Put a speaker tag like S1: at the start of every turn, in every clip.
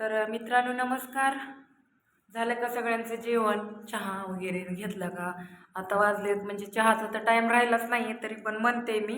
S1: तर मित्रांनो नमस्कार. झालं का सगळ्यांचं जेवण? चहा वगैरे घेतलं का? आता वाजलेत म्हणजे चहाचा तर टाईम राहिलाच नाही तरी पण म्हणते मी.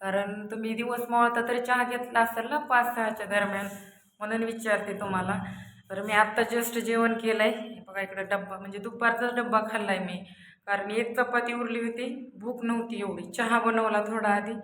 S1: कारण तुम्ही दिवस मावळता तरी चहा घेतला असेल ना पाच सहाच्या दरम्यान म्हणून विचारते तुम्हाला. तर मी आत्ता जस्ट जेवण केलं आहे बघा इकडं डब्बा म्हणजे दुपारचाच डब्बा खाल्ला आहे मी. कारण एक चपाती उरली होती. भूक नव्हती एवढी. चहा बनवला थोडा आधी.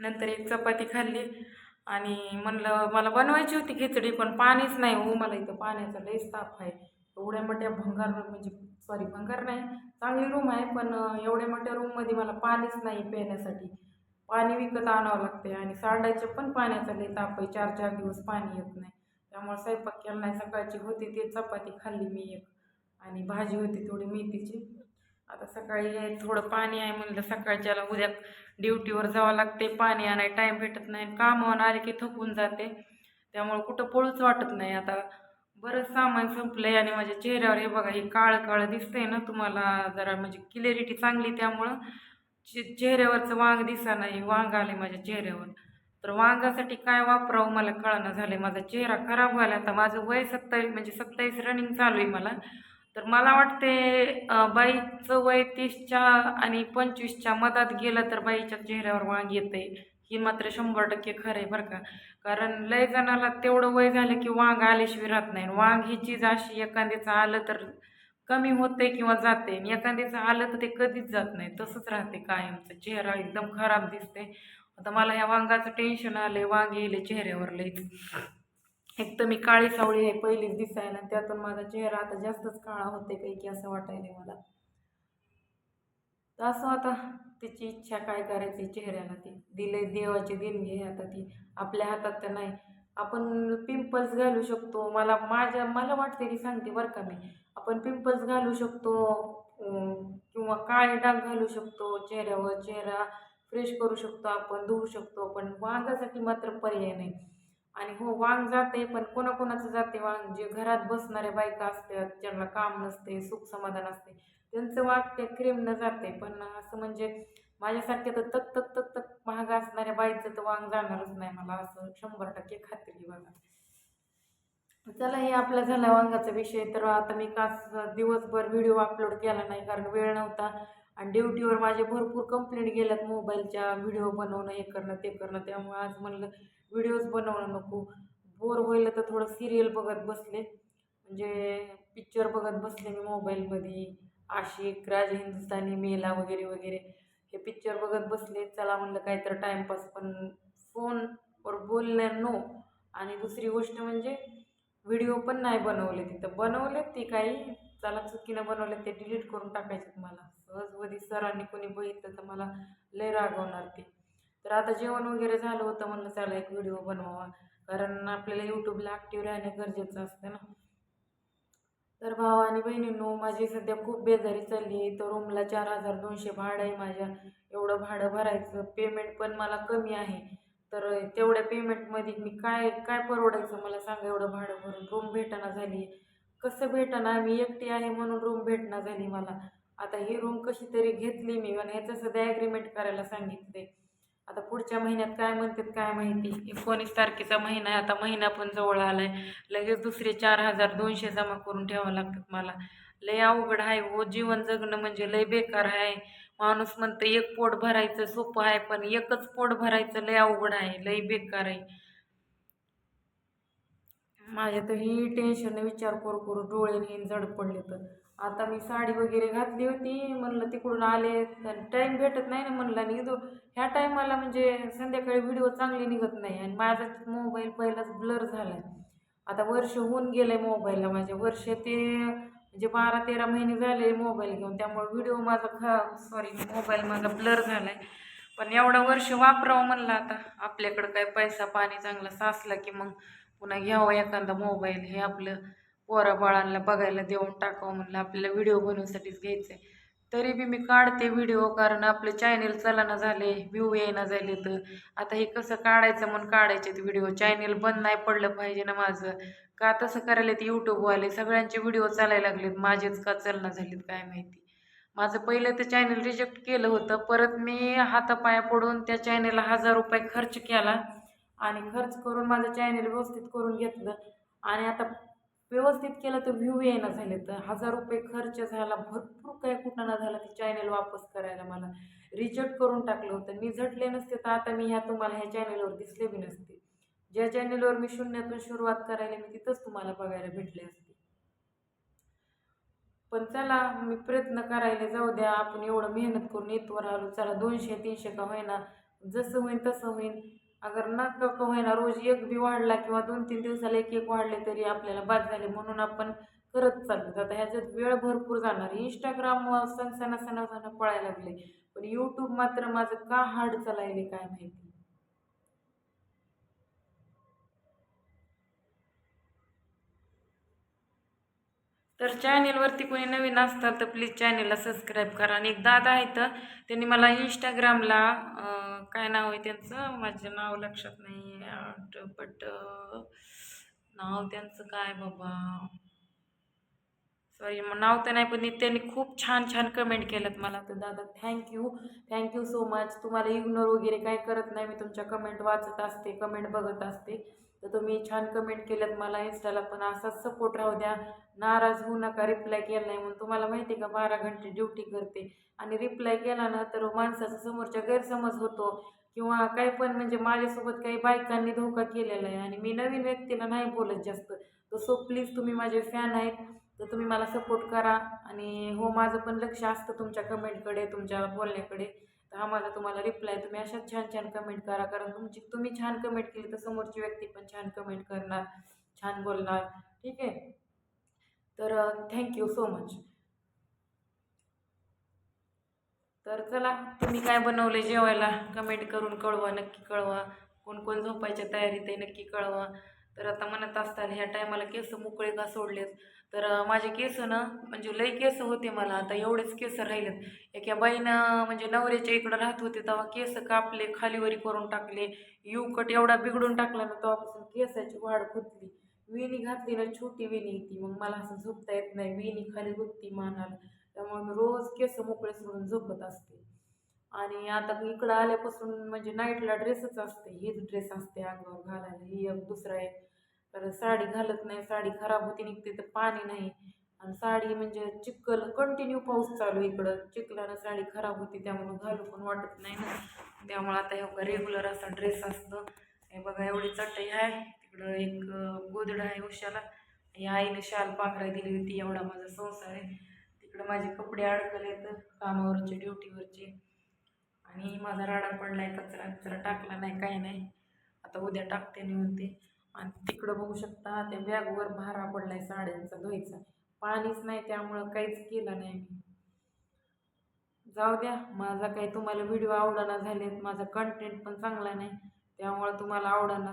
S1: नंतर एक चपाती खाल्ली. आणि म्हणलं मला बनवायची होती खिचडी पण पाणीच नाही हो मला इथं पाण्याचा लईच ताप आहे. एवढ्या मोठ्या भंगार म्हणजे सॉरी भंगार नाही चांगली रूम आहे पण एवढ्या मोठ्या रूममध्ये मला पाणीच नाही पिण्यासाठी. पाणी विकत आणावं लागते आणि सांडायचं पण पाण्याचा लई ताप आहे चार चार दिवस पाणी येत नाही. त्यामुळे स्वयंपाक केला नाही सकाळची होती ती चपाती खाल्ली मी एक. आणि भाजी होती थोडी मेथीची. आता सकाळी थोडं पाणी आहे म्हणलं सकाळच्याला उद्या ड्युटीवर जावं लागते पाणी आणाय टाईम भेटत नाही कामावर आले की थकून जाते. त्यामुळं कुठं पळूच वाटत नाही. आता बरंच सामान संपलं आहे आणि माझ्या चेहऱ्यावर हे बघा हे काळं काळं दिसतंय ना तुम्हाला जरा म्हणजे क्लिअरिटी चांगली त्यामुळं चे चेहऱ्यावरचं वांग दिसा नाही वांग आले माझ्या चेहऱ्यावर. तर वांगासाठी काय वापरावं मला कळना आहे माझा चेहरा खराब व्हायला आता माझं वय सत्तावीस म्हणजे सत्तावीस रनिंग चालू आहे मला. तर मला वाटते बाईचं वय तीसच्या आणि पंचवीसच्या मधात गेलं तर बाईच्या चेहऱ्यावर वांग येते ही मात्र शंभर टक्के खरं आहे बरं का. कारण लय जणाला तेवढं वय झालं की वांग आल्याशिवाय राहत नाही. वांग ही चीज अशी एखाद्याचं आलं तर कमी होते किंवा जाते आणि एखाद्याचं आलं तर ते कधीच जात नाही. तसंच राहते कायमचं. चेहरा एकदम खराब दिसते आता मला या वांगाचं टेन्शन आलंय. वांग येईल चेहऱ्यावर लईच एक तर मी काळी सावळी आहे पहिलीच दिसायला. त्यातून माझा चेहरा आता जास्तच काळा होते काही की असं वाटायला मला. तर असं आता तिची इच्छा काय करायची चेहऱ्याला ती? दिले देवाची देणगी आहे आता ती. आपल्या हातात तर नाही. आपण पिंपल्स घालू शकतो. मला माझ्या मला वाटते ती सांगते बरं का मी. आपण पिंपल्स घालू शकतो किंवा काळे डाग घालू शकतो चेहऱ्यावर चेहरा फ्रेश करू शकतो आपण धुवू शकतो पण वांगासाठी मात्र पर्याय नाही. आणि हो वांग जाते पण कोणाकोणाचं जाते वांग? जे घरात बसणाऱ्या बायका असतात ज्यांना काम नसते सुख समाधान असते त्यांचं वांग त्या क्रीमनं जाते. पण असं म्हणजे माझ्यासारख्या तर तक तक तक तक महाग असणाऱ्या बाईचं तर वांग जाणारच नाही मला असं शंभर टक्के खात्री बघा. चला हे आपला झाला वांगाचा विषय. तर आता मी का दिवसभर व्हिडिओ अपलोड केला नाही कारण वेळ नव्हता. आणि ड्युटीवर माझे भरपूर कंप्लेंट गेल्यात मोबाईलच्या व्हिडिओ बनवणं हे करणं ते करणं. त्यामुळे आज म्हणलं व्हिडिओज बनवणं नको. बोर होईल तर थोडं सिरियल बघत बसले. म्हणजे पिक्चर बघत बसले मी मोबाईलमध्ये आशिक राज हिंदुस्तानी मेला वगैरे वगैरे. हे पिक्चर बघत बसले. चला म्हणलं काहीतरी टाईमपास पण फोनवर बोलणं नो आणि दुसरी गोष्ट म्हणजे व्हिडिओ पण नाही बनवले तिथं. बनवले ते काही. चला चुकीनं बनवले ते डिलीट करून टाकायचे मला. सहजवधी सरांनी कोणी बघितलं तर मला लय रागवणार ते. तर आता जेवण वगैरे झालं होतं म्हणलं चला एक व्हिडिओ बनवावा. कारण आपल्याला यूट्यूबला ॲक्टिव्ह राहणे गरजेचं असतं ना. तर भावा आणि बहिणींनो माझी सध्या खूप बेजारी चालली आहे. तर रूमला चार हजार दोनशे भाडं आहे माझ्या. एवढं भाडं भरायचं. पेमेंट पण मला कमी आहे. तर तेवढ्या पेमेंटमध्ये मी काय काय परवडायचं मला सांगा एवढं भाडं भरून? रूम भेटाना झाली. कसं भेटाना? मी एकटी आहे म्हणून रूम भेटना झाली मला. आता ही रूम कशी तरी घेतली मी आणि याचं सध्या ॲग्रीमेंट करायला सांगितले आता पुढच्या महिन्यात काय म्हणतात काय माहिती? एकोणीस तारखेचा महिना आहे आता महिना पण जवळ आला आहे लगेच दुसरे चार हजार दोनशे जमा करून ठेवावं लागतात मला. लय अवघड आहे हो जीवन जगणं म्हणजे लय बेकार आहे. माणूस म्हणतं एक पोट भरायचं सोपं आहे पण एकच पोट भरायचं लय अवघड आहे लय बेकार आहे. माझ्या तर ही टेन्शन विचार करू करू डोळे हे जड पडले तर आता मी साडी वगैरे घातली होती म्हणलं तिकडून आले टाईम भेटत नाही ना म्हणलं आणि ह्या टायमाला म्हणजे संध्याकाळी व्हिडिओ चांगली निघत नाही आणि माझा मोबाईल पहिलाच ब्लर झाला आहे आता वर्ष होऊन गेलं आहे मोबाईलला माझे वर्ष ते म्हणजे बारा तेरा महिने झाले मोबाईल घेऊन. त्यामुळे व्हिडिओ माझा खा सॉरी मोबाईल माझा ब्लर झाला आहे पण एवढं वर्ष वापरावं म्हणलं आता. आपल्याकडं काय पैसा पाणी चांगला साचला की मग पुन्हा घ्यावं एखादा मोबाईल हे आपलं पोराबाळांना बघायला देऊन टाकावं म्हणलं आपल्याला व्हिडिओ बनवण्यासाठीच घ्यायचं आहे तरी बी मी काढते व्हिडिओ कारण आपले चॅनेल चलाना झाले व्ह्यू येईना झाले तर. आता हे कसं काढायचं म्हणून काढायचे व्हिडिओ चॅनेल बंद नाही पडलं पाहिजे ना माझं. का तसं करायला ते यूट्यूबवाले सगळ्यांचे व्हिडिओ चालायला लागलेत. माझेच का चलना झालेत काय माहिती? माझं पहिलं ते चॅनल रिजेक्ट केलं होतं. परत मी हातापाया पडून त्या चॅनेलला हजार रुपये खर्च केला. आणि खर्च करून माझं चॅनेल व्यवस्थित करून घेतलं. आणि आता व्यवस्थित केलं तर व्ह्यू येणं झाले तर. हजार रुपये खर्च झाला भरपूर काय कुठं ना झालं ते चॅनल वापस करायला मला. रिजेक्ट करून टाकलं होतं. मी झटले नसते तर आता मी ह्या तुम्हाला ह्या चॅनलवर दिसले बी नसते. ज्या चॅनलवर मी शून्यातून सुरुवात करायला मी तिथंच तुम्हाला बघायला भेटले असते. पण चला मी प्रयत्न करायला जाऊ द्या. आपण एवढं मेहनत करून येतवर आलो. चला दोनशे तीनशे का होईना. जसं होईन तसं होईन. अगर नका का होईना रोज एक बी वाढला किंवा दोन तीन दिवसाला एक एक वाढले तरी आपल्याला बाद झाले म्हणून आपण करत चाललो. आता ह्याच्यात वेळ भरपूर जाणार. इंस्टाग्राम सण सणा सणा सणा पळायला लागले. पण यूट्यूब मात्र माझं का हार्ड चालायले काय माहिती? तर चॅनेलवरती कोणी नवीन असतात तर प्लीज चॅनेलला सबस्क्राईब करा. आणि एक दादा आहेत त्यांनी मला इंस्टाग्रामला काय नाव आहे त्यांचं? माझं नाव लक्षात नाही आहे बट नाव त्यांचं काय बाबा? सॉरी मग नाव तर नाही पण त्यांनी खूप छान छान कमेंट केल्यात मला. तर दादा thank you thank you so much तुम्हाला इग्नोर वगैरे काय करत नाही मी तुमच्या कमेंट वाचत असते कमेंट बघत असते. तर तुम्ही छान कमेंट केल्यात मला इन्स्टाला पण. असाच सपोर्ट राहू द्या. नाराज होऊ नका रिप्लाय केला नाही म्हणून. तुम्हाला माहिती आहे का बारा घंटे ड्युटी करते. आणि रिप्लाय केला ना तर माणसाचा समोरच्या गैरसमज होतो. किंवा काही पण म्हणजे माझ्यासोबत काही बायकांनी धोका केलेला आहे. आणि मी नवीन व्यक्तीला नाही बोलत जास्त. तर सो प्लीज तुम्ही माझे फॅन आहेत. तर तुम्ही मला सपोर्ट करा. आणि हो माझं पण लक्ष असतं तुमच्या कमेंटकडे तुमच्या बोलण्याकडे. तर हा माझा तुम्हाला रिप्लाय तुम्ही अशाच छान छान कमेंट करा. कारण तुमची तुम्ही छान कमेंट केली तर समोरची व्यक्ती पण छान कमेंट करणार छान बोलणार. ठीक आहे? तर थँक्यू सो मच तर चला तुम्ही काय बनवले जेवायला? कमेंट करून कळवा नक्की कळवा. कोण कोण झोपायच्या तयारीत आहे नक्की कळवा. तर आता म्हणत असताल ह्या टायमाला केस मोकळे का सोडलेत? तर माझे केस ना म्हणजे लई केस होते मला. आता एवढेच केस राहिलेत. एका बाईनं म्हणजे नवऱ्याच्या इकडं राहत होते तेव्हा केस कापले खालीवरी करून टाकले. यू कट एवढा बिघडून टाकला ना तेव्हापासून केसाची वाढ खुदली विणी घातली ना छोटी विणी ती. मग मला असं झोपता येत नाही. विणी खाली गुत्ती मानाला. त्यामुळे मी रोज केस मोकळे सोडून झोपत असते. आणि आता इकडं आल्यापासून म्हणजे नाईटला ड्रेसच असते. हीच ड्रेस असते अंगावर घालायला. ही एक दुसरा एक तर साडी घालत नाही साडी खराब होती निघते तर पाणी नाही. आणि साडी म्हणजे चिखल कंटिन्यू पाऊस चालू आहे इकडं. चिखलानं साडी खराब होती त्यामुळं घालू पण वाटत नाही ना. त्यामुळं आता हे रेग्युलर असा ड्रेस असतो. हे बघा एवढी चटई आहे. तिकडं एक अं, गोदडं आहे उशाला. या आईने शाल पांघराय दिली होती एवढा माझा संसार आहे. तिकडं माझे कपडे अडकलेत कामावरचे ड्युटीवरचे. आणि माझा राडा पडलाय कचरा कचरा टाकला नाही काही नाही. आता उद्या टाकते नेऊन ते. आणि तिकडं बघू शकता त्या बॅगवर भारा पडलाय साड्यांचा धुवायचा. पाणीच नाही त्यामुळं काहीच केलं नाही मी. जाऊ द्या माझा काही तुम्हाला व्हिडिओ आवडाना झालेत माझा कंटेंट पण चांगला नाही त्यामुळं तुम्हाला आवडाना.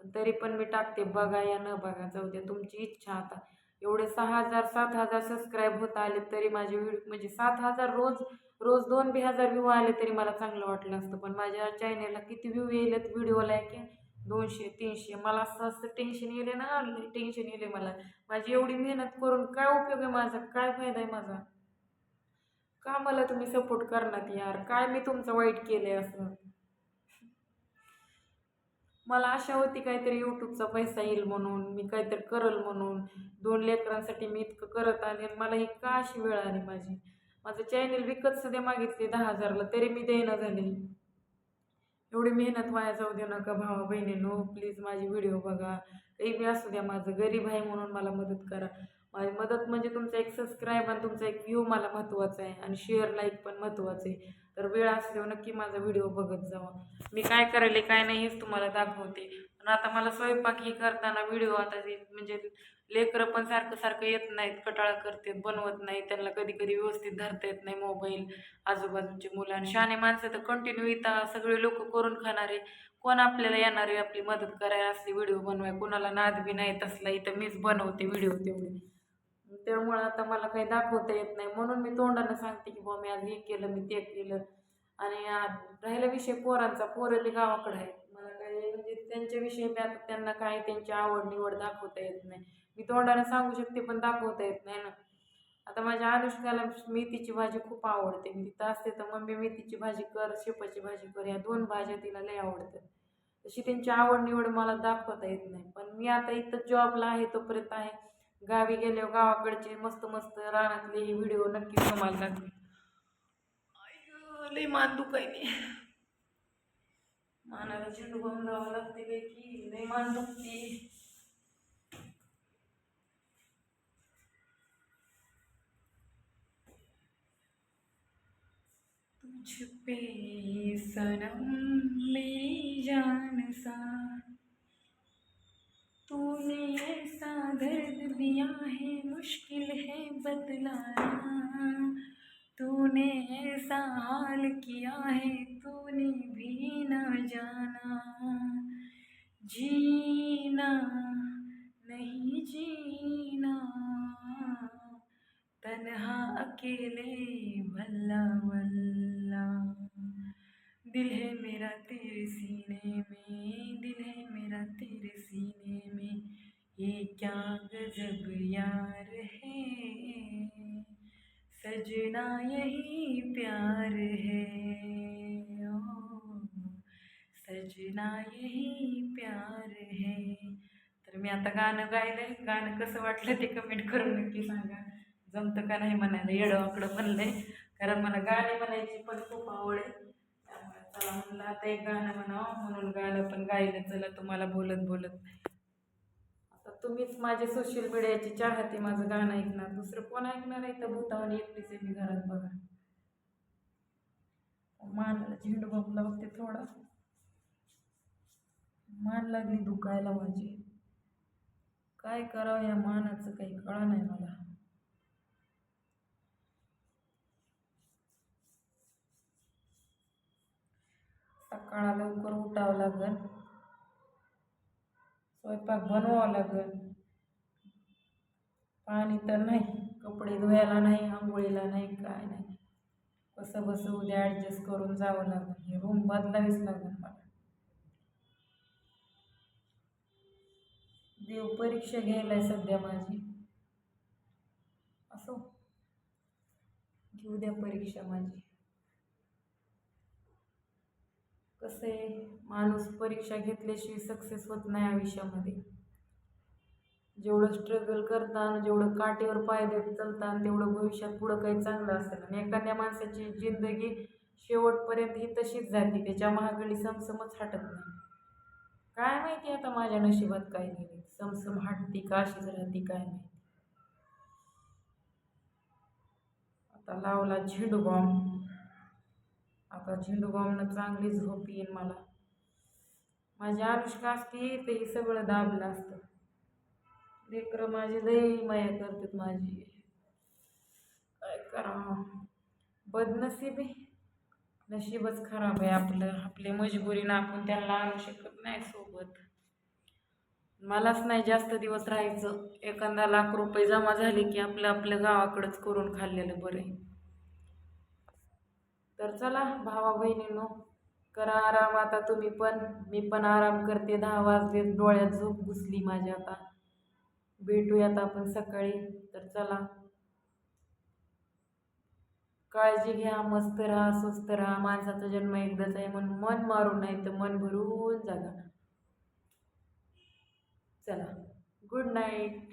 S1: पण तरी पण मी टाकते बघा या न बघा जाऊ द्या तुमची इच्छा आता. एवढे सहा हजार सात हजार सबस्क्राईब होत आले तरी माझे व्हिडिओ म्हणजे सात हजार रोज रोज दोन बी हजार व्ह्यू आले तरी मला चांगलं वाटलं असतं. पण माझ्या चॅनेलला किती व्ह्यू येलेत व्हिडिओला की दोनशे तीनशे. मला असं असं टेन्शन येले ना टेन्शन येले मला. माझी एवढी मेहनत करून काय उपयोग आहे माझा? काय फायदा आहे माझा? का मला तुम्ही सपोर्ट करणार यार? काय मी तुमचं वाईट केलंय असं? मला आशा होती काहीतरी यूट्यूबचा पैसा येईल म्हणून मी काहीतरी करल म्हणून. दोन लेकरांसाठी मी इतकं करत आले आणि मला ही का अशी वेळ आली माझी? माझं चॅनल विकत सुद्धा मागितली दहा हजारला तरी मी देणं झाले. एवढी मेहनत वाया जाऊ देऊ नका भावा बहिणीनो प्लीज माझी व्हिडिओ बघा. काही बी असू द्या माझं गरीब आहे म्हणून मला मदत करा. माझी मदत म्हणजे तुमचा एक सबस्क्राईब आणि तुमचा एक व्ह्यू मला महत्त्वाचा आहे आणि शेअर लाईक पण महत्त्वाचं आहे. तर वेळ असल्यावर नक्की माझा व्हिडिओ बघत जावा. मी काय करायले काय नाही हेच तुम्हाला दाखवते. पण आता मला स्वयंपाक हे करताना व्हिडिओ आता म्हणजे लेकरं पण सारखं सारखं येत नाहीत कटाळा करतात बनवत नाही त्यांना कधी कधी व्यवस्थित धरता येत नाही मोबाईल आजूबाजूची मुलं. आणि शहाणे माणसं तर कंटिन्यू येतात सगळे लोक करून खाणारे. कोण आपल्याला येणारे आपली मदत करायला असली व्हिडिओ बनवाय. कोणाला नाद बी नाही तसला इथं मीच बनवते व्हिडिओ तेवढे. त्यामुळं आता मला काही दाखवता येत नाही. म्हणून मी तोंडानं सांगते की बुवा मी आज हे केलं मी ते केलं. आणि राहिला विषय पोरांचा. पोरं गावाकडे आहेत. त्यांच्याविषयी मी आता त्यांना काय त्यांची आवड निवड दाखवता येत नाही. मी तोंडाने सांगू शकते पण दाखवता येत नाही ना. आता माझ्या अनुष्काला मेथीची भाजी खूप आवडते. मी तिथं असते तर मम्मी मेथीची भाजी कर शेपाची भाजी कर या दोन भाज्या तिला लय आवडतात. तशी त्यांची आवड निवड मला दाखवता येत नाही. पण मी आता इथं जॉबला आहे तोपर्यंत आहे. गावी गेल्यावर गावाकडचे मस्त मस्त रानातले हे व्हिडिओ नक्कीच कमाल दाखवेन. लय लई मान दुखायने मानाला झेंडू बाम लावावं लागते की मान दुखते तुझ पे सनम मेरी जान सा। तूने ऐसा दर्द दिया है, मुश्किल है बतलाना। तूने ऐसा हाल किया है, तूने भी न जाना। जीना नहीं जीना, तन्हा अकेले भल्ला भल्ला। दिल है मेरा तेरे सीने में, दिल है मेरा तेरे सीने में, ये क्या गजब यार। सजना यही प्यार है. तर मी आता गाणं गायलंय. गाणं कसं वाटलं ते कमेंट करून नक्की सांगा. जमतं का नाही म्हणायला? येडं आकडं म्हणलंय. कारण मला गाणे म्हणायची पण खूप आवड आहे. त्यामुळे चला म्हणलं आता एक गाणं म्हणावं. म्हणून गाणं पण गायलं. चला तुम्हाला बोलत बोलत. आता तुम्हीच माझे सोशल मीडियाची चाहते माझं गाणं ऐकणार. दुसरं कोण ऐकणार आहे? तर भूतावानी एकटीच आहे मी घरात बघा. मानाला झेंडू बाबू लावते थोडा. मान लागली दुखायला माझी. काय करावं या मानाचं काही कळा नाही मला. सकाळा लवकर उठावं लागल स्वयंपाक बनवावं लागल पाणी तर नाही कपडे धुवायला नाही आंघोळीला नाही काय नाही. कसं बसं उद्या ॲडजस्ट करून जावं लागेल हे रूम बदलावीच लागेल मला. देवपरीक्षा परीक्षा आहे सध्या माझी. असो. घेऊ द्या परीक्षा माझी. कसं आहे? माणूस परीक्षा घेतल्याशिवाय सक्सेस होत नाही आयुष्यामध्ये. जेवढं स्ट्रगल करताना जेवढं काटेवर पाय देत चालताना तेवढं भविष्यात पुढं काही चांगलं असेल. आणि एखाद्या माणसाची जिंदगी शेवटपर्यंत ही तशीच जाते. त्याच्या महागडी समसमच हटत नाही. काय माहिती आता माझ्या नशिबात काय नाही समसम हटती का अशीच राहती काय माहिती आता लावला झेंडू बॉम्ब. आता झेंडू बॉम्बनं चांगली झोप येईल मला. माझी अनुष्का असती ते हे सगळं दाबलं असतं. लेकरं माझी लई माया करतात माझी. काय करा बदनसीब. आहे नशीबच खराब आहे आपलं. आपली मजबुरीनं आपण त्यांना आणू शकत नाही सोबत. मलाच नाही जास्त दिवस राहायचं. एखादा लाख रुपये जमा झाले की आपलं आपल्या गावाकडंच करून खाल्लेलं बरं आहे. तर चला भावा बहिणीनो करा आराम आता तुम्ही पण. मी पण आराम करते. दहा वाजले डोळ्यात झोप घुसली माझ्या आता. भेटूयात आपण सकाळी. तर चला. काळजी घ्या मस्त राहा स्वस्त राहा. माणसाचा जन्म एकदाच आहे म्हणून मन मारून नाही तर मन भरून जागा. चला गुड नाईट